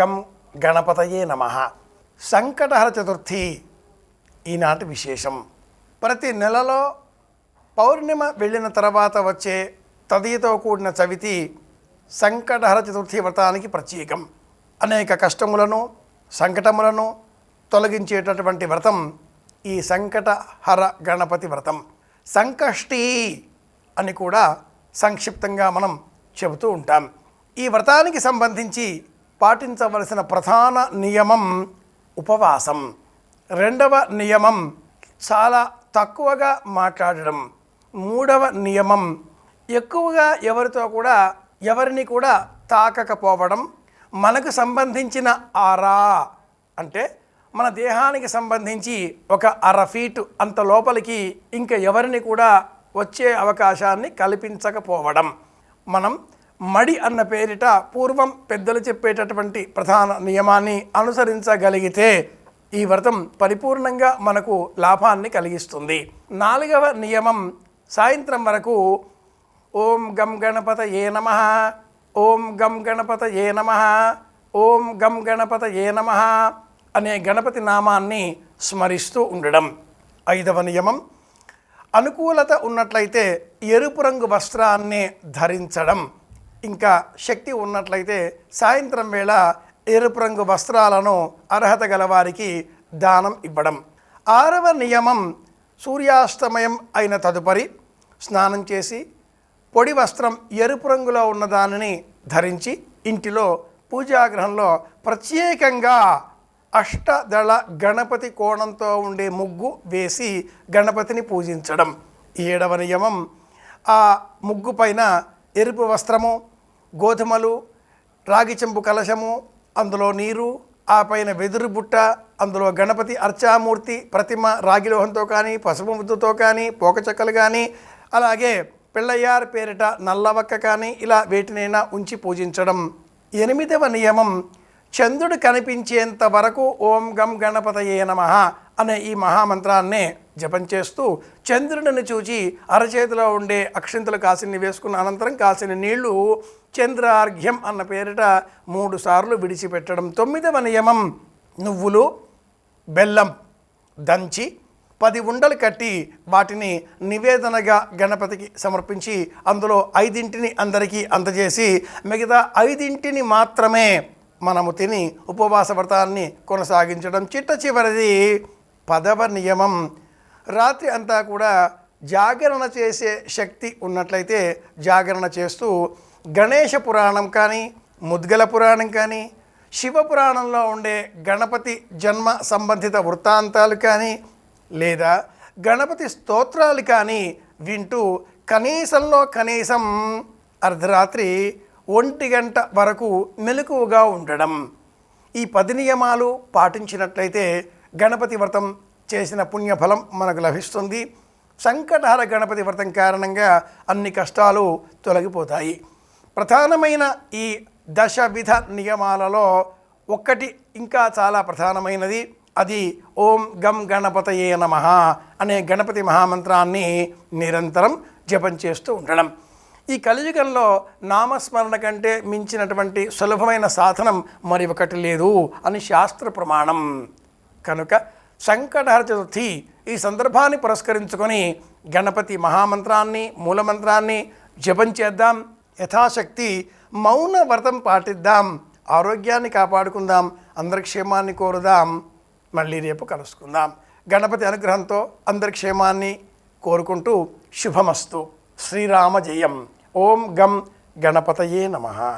గం గణపతయే నమ. సంకటహర చతుర్థి ఈనాటి విశేషం. ప్రతి నెలలో పౌర్ణిమ వెళ్ళిన తర్వాత వచ్చే తదియతో కూడిన చవితి సంకటహర చతుర్థి వ్రతానికి ప్రత్యేకం. అనేక కష్టములను సంకటములను తొలగించేటటువంటి వ్రతం ఈ సంకటహర గణపతి వ్రతం. సంకష్టి అని కూడా సంక్షిప్తంగా మనం చెబుతూ ఉంటాం. ఈ వ్రతానికి సంబంధించి పాటించవలసిన ప్రధాన నియమం ఉపవాసం. రెండవ నియమం చాలా తక్కువగా మాట్లాడడం. మూడవ నియమం ఎక్కువగా ఎవరితో కూడా ఎవరిని కూడా తాకకపోవడం. మనకు సంబంధించిన ఆరా అంటే మన దేహానికి సంబంధించి ఒక అర ఫీటు అంత లోపలికి ఇంకా ఎవరిని కూడా వచ్చే అవకాశాన్ని కల్పించకపోవడం. మనం మడి అన్న పేరిట పూర్వం పెద్దలు చెప్పేటటువంటి ప్రధాన నియమాన్ని అనుసరించగలిగితే ఈ వ్రతం పరిపూర్ణంగా మనకు లాభాన్ని కలిగిస్తుంది. నాలుగవ నియమం సాయంత్రం వరకు ఓం గం గణపత ఏ నమ ఓం గం గణపత ఏ నమ ఓం గం గణపత ఏ నమ అనే గణపతి నామాన్ని స్మరిస్తూ ఉండడం. ఐదవ నియమం అనుకూలత ఉన్నట్లయితే ఎరుపు రంగు వస్త్రాన్ని ధరించడం. ఇంకా శక్తి ఉన్నట్లయితే సాయంత్రం వేళ ఎరుపు రంగు వస్త్రాలను అర్హత గలవారికి దానం ఇవ్వడం. ఆరవ నియమం సూర్యాస్తమయం అయిన తదుపరి స్నానం చేసి పొడి వస్త్రం ఎరుపు రంగులో ఉన్న దానిని ధరించి ఇంటిలో పూజాగ్రహంలో ప్రత్యేకంగా అష్టదళ గణపతి కోణంతో ఉండే ముగ్గు వేసి గణపతిని పూజించడం. ఏడవ నియమం ఆ ముగ్గు పైన ఎరుపు వస్త్రము గోధుమలు రాగి చెంబు కలశము అందులో నీరు ఆ పైన వెదురు బుట్ట అందులో గణపతి అర్చామూర్తి ప్రతిమ రాగిలోహంతో కానీ పసుపు ముద్దుతో కానీ పోకచెక్కలు కానీ అలాగే పిల్లయ్యార్ పేరిట నల్లవక్క కానీ ఇలా వేటినైనా ఉంచి పూజించడం. ఎనిమిదవ నియమం చంద్రుడు కనిపించేంత వరకు ఓం గం గణపతయే నమ అనే ఈ మహామంత్రాన్నే జపం చేస్తూ చంద్రుడిని చూచి అరచేతిలో ఉండే అక్షింతలు కాసిని వేసుకున్న అనంతరం కాసిన నీళ్ళు చంద్రార్ఘ్యం అన్న పేరిట మూడు సార్లు విడిచిపెట్టడం. తొమ్మిదవ నియమం నువ్వులు బెల్లం దంచి పది ఉండలు కట్టి వాటిని నివేదనగా గణపతికి సమర్పించి అందులో ఐదింటిని అందరికీ అందజేసి మిగతా ఐదింటిని మాత్రమే మనము తిని ఉపవాస వ్రతాన్ని కొనసాగించడం. చిట్ట చివరిది పదవ నియమం రాత్రి అంతా కూడా జాగరణ చేసే శక్తి ఉన్నట్లయితే జాగరణ చేస్తూ గణేష పురాణం కానీ ముద్గల పురాణం కానీ శివ పురాణంలో ఉండే గణపతి జన్మ సంబంధిత వృత్తాంతాలు కానీ లేదా గణపతి స్తోత్రాలు కానీ వింటూ కనీసంలో కనీసం అర్ధరాత్రి ఒంటి గంట వరకు మెలకువగా ఉండడం. ఈ పది నియమాలు పాటించినట్లయితే గణపతి వ్రతం చేసిన పుణ్యఫలం మనకు లభిస్తుంది. సంకటహర గణపతి వ్రతం కారణంగా అన్ని కష్టాలు తొలగిపోతాయి. ప్రధానమైన ఈ దశవిధ నియమాలలో ఒక్కటి ఇంకా చాలా ప్రధానమైనది. అది ఓం గం గణపతయే నమ అనే గణపతి మహామంత్రాన్ని నిరంతరం జపం చేస్తూ ఉండడం. ఈ కలియుగంలో నామస్మరణ కంటే మించినటువంటి సులభమైన సాధనం మరి ఒకటి లేదు అని శాస్త్ర ప్రమాణం. కనుక సంకటహర చతుర్థి ఈ సందర్భాన్ని పురస్కరించుకొని గణపతి మహామంత్రాన్ని మూలమంత్రాన్ని జపం చేద్దాం యథాశక్తి మౌన వ్రతం పాటిద్దాం ఆరోగ్యాన్ని కాపాడుకుందాం అందరి క్షేమాన్ని కోరుదాం. మళ్ళీ రేపు కలుసుకుందాం. గణపతి అనుగ్రహంతో అందరి క్షేమాన్ని కోరుకుంటూ శుభమస్తు. శ్రీరామ జయం ఓం గం గణపతయే నమః.